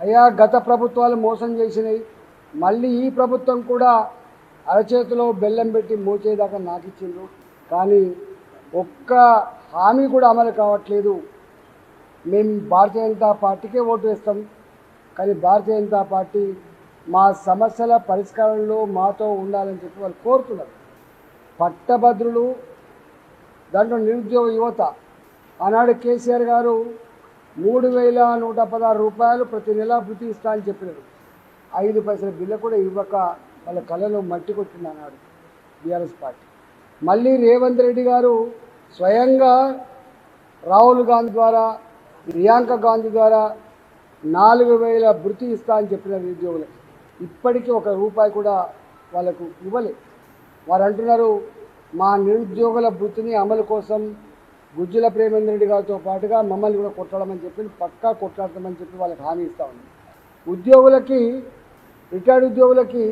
అయ్యా గత ప్రభుత్వాలు మోసం చేసినాయి మళ్ళీ ఈ ప్రభుత్వం కూడా అరచేతిలో బెల్లం పెట్టి మోచేదాకా నాకు ఇచ్చిండ్రు కానీ ఒక్క హామీ కూడా అమలు కావట్లేదు. మేము భారతీయ జనతా పార్టీకే ఓటు వేస్తాం. కానీ భారతీయ జనతా పార్టీ మా సమస్యల పరిష్కారంలో మాతో ఉండాలని చెప్పి వాళ్ళు కోరుతున్నారు. పట్టభద్రులు దాంట్లో నిరుద్యోగ యువత. ఆనాడు కేసీఆర్ గారు మూడు వేల నూట పదహారు రూపాయలు ప్రతి నెల ప్రతి ఇస్తా అని చెప్పినారు ఐదు పైసల బిల్లు కూడా ఇవ్వక వాళ్ళ కళలో మట్టి కొట్టింది అన్నాడు బీఆర్ఎస్ పార్టీ. మళ్ళీ రేవంత్ రెడ్డి గారు స్వయంగా రాహుల్ గాంధీ ద్వారా ప్రియాంక గాంధీ ద్వారా నాలుగు వేల భృతి ఇస్తా అని చెప్పిన నిరుద్యోగులకు. ఇప్పటికీ ఒక రూపాయి కూడా వాళ్ళకు ఇవ్వలేదు. వారు అంటున్నారు మా నిరుద్యోగుల వృత్తిని అమలు కోసం గుజ్జుల ప్రేమేంద్ర రెడ్డి గారితో పాటుగా మమ్మల్ని కూడా కొట్టడమని చెప్పి పక్కా కొట్లాడతామని చెప్పి వాళ్ళకి హామీ ఇస్తా ఉంది ఉద్యోగులకి రిటైర్డ్ ఉద్యోగులకి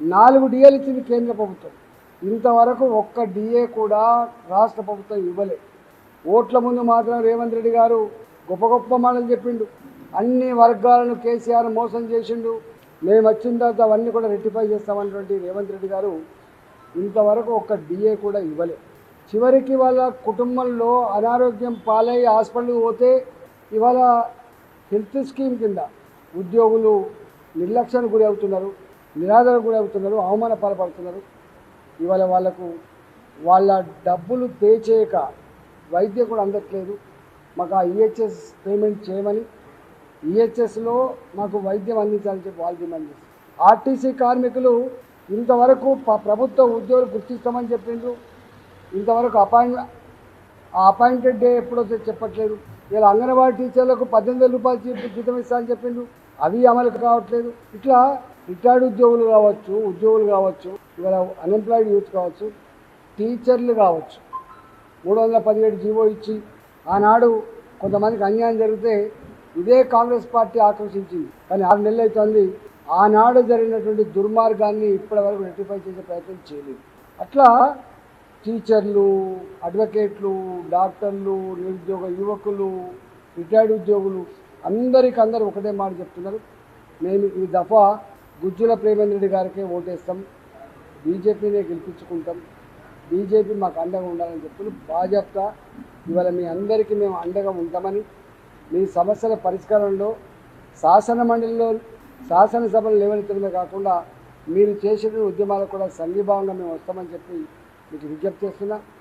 నాలుగు డిఏలు ఇచ్చింది కేంద్ర ప్రభుత్వం. ఇంతవరకు ఒక్క డిఏ కూడా రాష్ట్ర ప్రభుత్వం ఇవ్వలే ఓట్ల ముందు మాత్రం రేవంత్ రెడ్డి గారు గొప్ప గొప్ప మాటలు చెప్పిండు. అన్ని వర్గాలను కేసీఆర్ మోసం చేసిండు. మేము వచ్చిన తర్వాత అవన్నీ కూడా రెట్టిఫై చేస్తామన్నటువంటి రేవంత్ రెడ్డి గారు ఇంతవరకు ఒక్క డిఏ కూడా ఇవ్వలే చివరికి వాళ్ళ కుటుంబంలో అనారోగ్యం పాలై హాస్పిటల్కి పోతే ఇవాళ హెల్త్ స్కీమ్ కింద ఉద్యోగులు నిర్లక్ష్యానికి గురి అవుతున్నారు నిరాదరణకు గురి అవుతున్నారు అవమాన పాల్పడుతున్నారు. ఇవాళ వాళ్ళకు వాళ్ళ డబ్బులు పే చేయక వైద్యం కూడా అందట్లేదు. మాకు ఆ ఈహెచ్ఎస్ పేమెంట్ చేయమని ఈహెచ్ఎస్లో మాకు వైద్యం అందించాలని చెప్పి వాళ్ళు డిమాండ్ చేస్తారు ఆర్టీసీ కార్మికులు ఇంతవరకు ప్రభుత్వ ఉద్యోగులు గుర్తిస్తామని చెప్పిండ్రు. ఇంతవరకు అపాయింట్ ఆ అపాయింటెడ్ డే ఎప్పుడో చెప్పట్లేదు. ఇలా అంగన్వాడీ టీచర్లకు పద్దెనిమిది వేల రూపాయలు జీతం ఇస్తా అని చెప్పిండు. అవి అమలు కావట్లేదు ఇట్లా రిటైర్డ్ ఉద్యోగులు కావచ్చు ఉద్యోగులు కావచ్చు ఇవాళ అన్ఎంప్లాయిడ్ యూత్ కావచ్చు టీచర్లు కావచ్చు. మూడు వందల పదిహేడు జీవో ఇచ్చి ఆనాడు కొంతమందికి అన్యాయం జరిగితే ఇదే కాంగ్రెస్ పార్టీ ఆకర్షించింది కానీ ఆరు నెలలు అవుతుంది ఆనాడు జరిగినటువంటి దుర్మార్గాన్ని ఇప్పటివరకు రెక్టిఫై చేసే ప్రయత్నం చేయలేదు. అట్లా టీచర్లు అడ్వకేట్లు డాక్టర్లు నిరుద్యోగ యువకులు రిటైర్డ్ ఉద్యోగులు అందరికీ అందరూ ఒకటే మాట చెప్తున్నారు. మేము ఈ దఫా గుజ్జుల ప్రేమేంద్రుడి రెడ్డి గారికే ఓటేస్తాం. బీజేపీనే గెలిపించుకుంటాం. బీజేపీ మాకు అండగా ఉండాలని చెప్తున్నారు. బాజాప్తా ఇవాళ మీ అందరికీ మేము అండగా ఉంటామని మీ సమస్యల పరిష్కారంలో శాసన మండలిలో శాసనసభలు లేవనెత్తడమే కాకుండా మీరు చేసిన ఉద్యమాలకు కూడా సంఘీభావంగా మేము వస్తామని చెప్పి रिज़र्व